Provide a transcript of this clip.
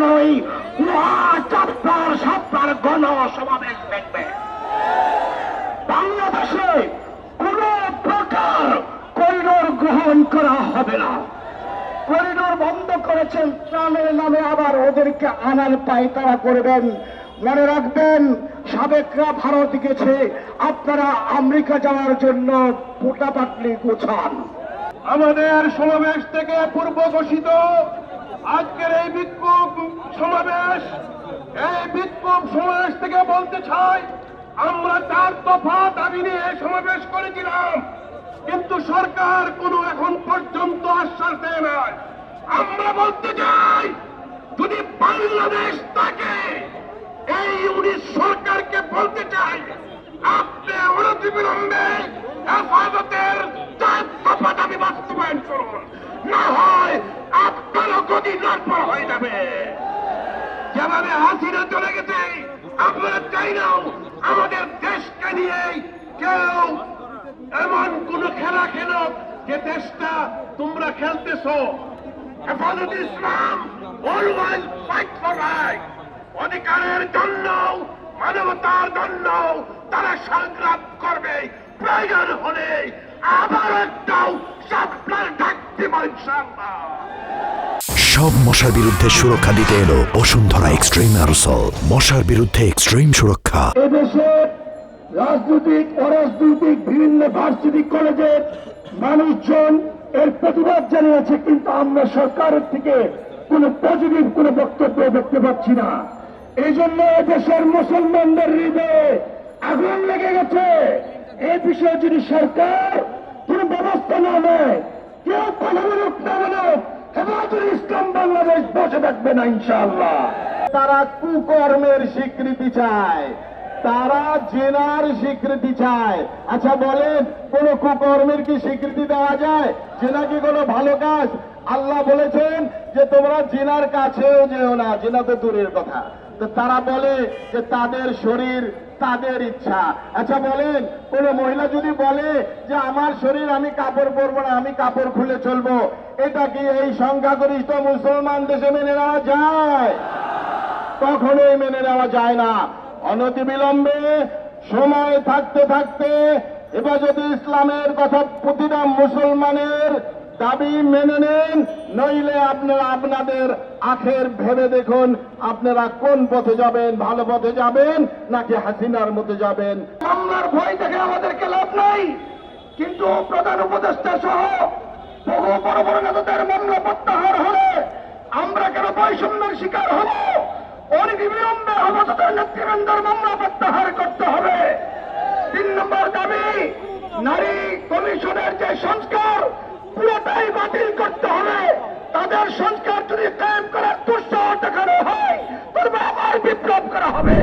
করে নয় চাপ্পার সাপ্তার গণ সমাবেশ দেখবে। বাংলাদেশে কোন প্রকার করিডোর গ্রহণ করা হবে না। করিডোর বন্ধ করেছেন ত্রাণের নামে আবার ওদেরকে আনার পায়তারা করবেন। মনে রাখবেন, সাবেকরা ভারত গেছে, আপনারা আমেরিকা যাওয়ার জন্য পোটা পাটলি গোছান। আমাদের সমাবেশ থেকে পূর্ব ঘোষিত আজকের এই বিক্ষোভ সমাবেশ, এই বিক্ষোভ সমাবেশ থেকে বলতে চাই, আমরা চার দফা দাবি নিয়ে সমাবেশ করেছিলাম, কিন্তু সরকার কোনো এখন পর্যন্ত আশ্বাস দেয় না আমরা বলতে চাই, যদি বাংলাদেশ থাকে এই উনিশ যেভাবে হাসিনা চলে গেছে। আপনারা চাই না আমাদের দেশকে নিয়ে কেউ এমন কোন খেলা খেলো যে দেশটা তোমরা খেলতেছো। Hefazat Islam always fight for right অধিকারের জন্য মানবতার জন্য তারা সংগ্রাম করবে। প্রয়োজন হলে আবার একটাও সাপ্লাই ডাকতে পারে সব মশার বিরুদ্ধে সুরক্ষা দিতে এলো বসুন্ধরা এক্সট্রিম অ্যারোসল। মশার বিরুদ্ধে এক্সট্রিম সুরক্ষা। রাজনৈতিক, অরাজনৈতিক, বিভিন্ন ভার্সিটি কলেজের মানুষজন এর প্রতিবাদ জানিয়েছে, কিন্তু আমরা সরকারের থেকে কোনো পজিটিভ কোনো বক্তব্য দেখতে পাচ্ছি না। এই জন্য দেশের মুসলমানদের হৃদয়ে আগুন লেগে গেছে। এই বিষয়ে যদি সরকার কোনো ব্যবস্থা না নেয়, কেউ কথা বলুক না ইসলাম বাংলাদেশ বসে থাকবে না, ইনশাআল্লাহ। তারা কুকর্মের স্বীকৃতি চায়, তারা জেনার স্বীকৃতি চায়। আচ্ছা বলেন, কোন কুকর্মের কি স্বীকৃতি দেওয়া যায়? জেনা কি কোনো ভালো কাজ? আল্লাহ বলেছেন যে, তোমরা জেনার কাছেও যেও না, জেনা তো দূরের কথা। তো তারা বলে যে, তাদের শরীর তাদের ইচ্ছা। আচ্ছা বলেন, কোন মহিলা যদি বলে যে, আমার শরীর, আমি কাপড় পরবো না, আমি কাপড় খুলে চলবো। এটা কি এই সংখ্যাগরিষ্ঠ মুসলমান দেশে মেনে নেওয়া যায়? কখনোই মেনে নেওয়া যায় না। অনতিবিলম্বে সময় থাকতে থাকতে এবার যদি ইসলামের কথা প্রতিটা মুসলমানের দাবি মেনে নেন, নইলে আপনারা আপনাদের আখের ভেবে দেখুন, আপনারা কোন পথে যাবেন, ভালো পথে যাবেন, নাকি হাসিনার মতো যাবেন? মামলার ভয় থেকে আমাদেরকে লাভ নাই। কিন্তু প্রধান উপদেষ্টা সহ বহু বড় বড় নেতাদের মামলা প্রত্যাহার হলে আমরা কেন বৈষম্যের শিকার হব? অনিবিলম্বে আমাদের নেতৃবৃন্দের মামলা প্রত্যাহার করতে হবে। তিন নম্বর দাবি, নারী কমিশনের যে সংস্কার হবে